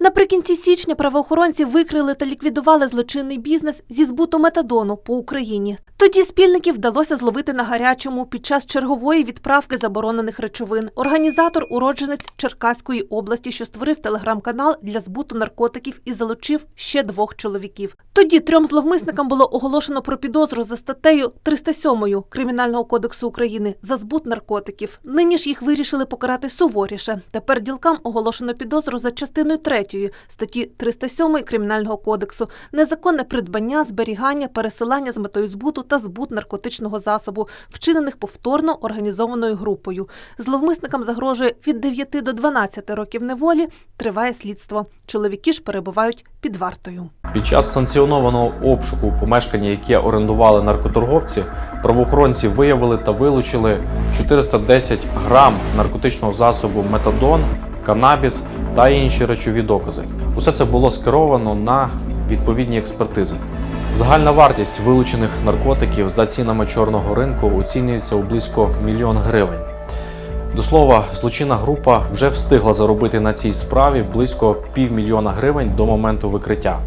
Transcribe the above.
Наприкінці січня правоохоронці викрили та ліквідували злочинний бізнес зі збуту метадону по Україні. Тоді спільників вдалося зловити на гарячому під час чергової відправки заборонених речовин. Організатор уродженець Черкаської області, що створив телеграм-канал для збуту наркотиків і залучив ще двох чоловіків. Тоді трьом зловмисникам було оголошено про підозру за статтею 307 Кримінального кодексу України за збут наркотиків. Нині ж їх вирішили покарати суворіше. Тепер ділкам оголошено підозру за частиною 3 статті 307 Кримінального кодексу незаконне придбання, зберігання, пересилання з метою збуту та збут наркотичного засобу, вчинених повторно організованою групою. Зловмисникам загрожує від 9 до 12 років неволі. Триває слідство. Чоловіки ж перебувають під вартою. Під час санкціонованого обшуку у помешканні, яке орендували наркоторговці, правоохоронці виявили та вилучили 410 грам наркотичного засобу метадон, канабіс та інші речові докази. Усе це було скеровано на відповідні експертизи. Загальна вартість вилучених наркотиків за цінами чорного ринку оцінюється у близько мільйон гривень. До слова, злочинна група вже встигла заробити на цій справі близько півмільйона гривень до моменту викриття.